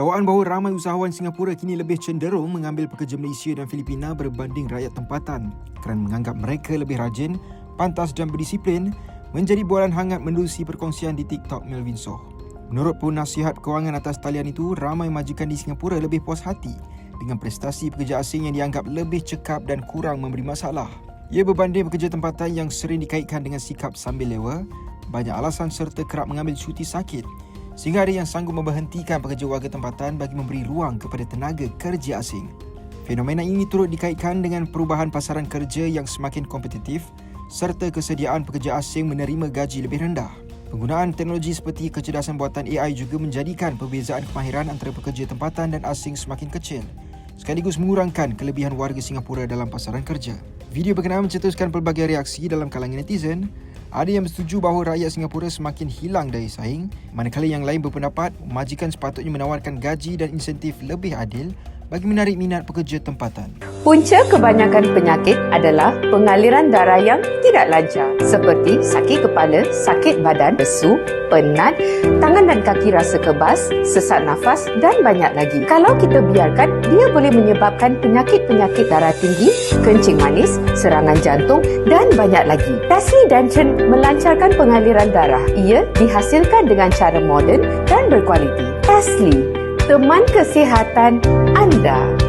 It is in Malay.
Dakwaan bahawa ramai usahawan Singapura kini lebih cenderung mengambil pekerja Malaysia dan Filipina berbanding rakyat tempatan kerana menganggap mereka lebih rajin, pantas dan berdisiplin menjadi bualan hangat menerusi perkongsian di TikTok Melvin Soh. Menurut penasihat kewangan atas talian itu, ramai majikan di Singapura lebih puas hati dengan prestasi pekerja asing yang dianggap lebih cekap dan kurang memberi masalah. Ia berbanding pekerja tempatan yang sering dikaitkan dengan sikap sambil lewa, banyak alasan serta kerap mengambil cuti sakit sehingga ada yang sanggup memberhentikan pekerja warga tempatan bagi memberi ruang kepada tenaga kerja asing. Fenomena ini turut dikaitkan dengan perubahan pasaran kerja yang semakin kompetitif serta kesediaan pekerja asing menerima gaji lebih rendah. Penggunaan teknologi seperti kecerdasan buatan AI juga menjadikan perbezaan kemahiran antara pekerja tempatan dan asing semakin kecil sekaligus mengurangkan kelebihan warga Singapura dalam pasaran kerja. Video berkenaan mencetuskan pelbagai reaksi dalam kalangan netizen ada yang bersetuju bahawa rakyat Singapura semakin hilang daya saing, manakala yang lain berpendapat majikan sepatutnya menawarkan gaji dan insentif lebih adil bagi menarik minat pekerja tempatan. Punca kebanyakan penyakit adalah pengaliran darah yang tidak lancar seperti sakit kepala, sakit badan, lesu, penat, tangan dan kaki rasa kebas, sesak nafas dan banyak lagi. Kalau kita biarkan, dia boleh menyebabkan penyakit-penyakit darah tinggi, kencing manis, serangan jantung dan banyak lagi. Tasli Dancen melancarkan pengaliran darah. Ia dihasilkan dengan cara moden dan berkualiti. Tasli, teman kesihatan anda.